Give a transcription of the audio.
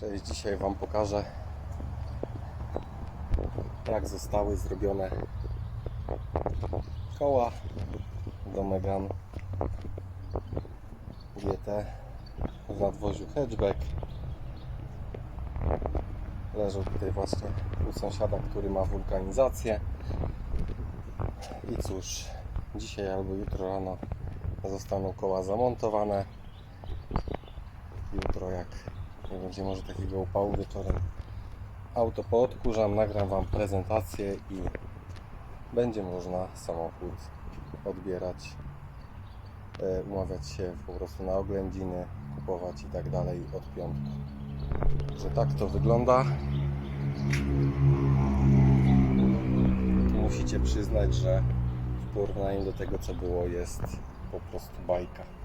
Cześć, dzisiaj Wam pokażę jak zostały zrobione koła do Megan GT w nadwoziu hatchback. Leżą tutaj właśnie u sąsiada, który ma wulkanizację. I cóż dzisiaj albo jutro rano zostaną koła zamontowane. Jutro jak nie będzie może takiego upału wieczorem. Auto poodkurzam, nagram Wam prezentację i będzie można samochód odbierać e, umawiać się po prostu na oględziny kupować i tak dalej od piątku. Że tak to wygląda. Musicie przyznać, że w porównaniu do tego co było jest po prostu bajka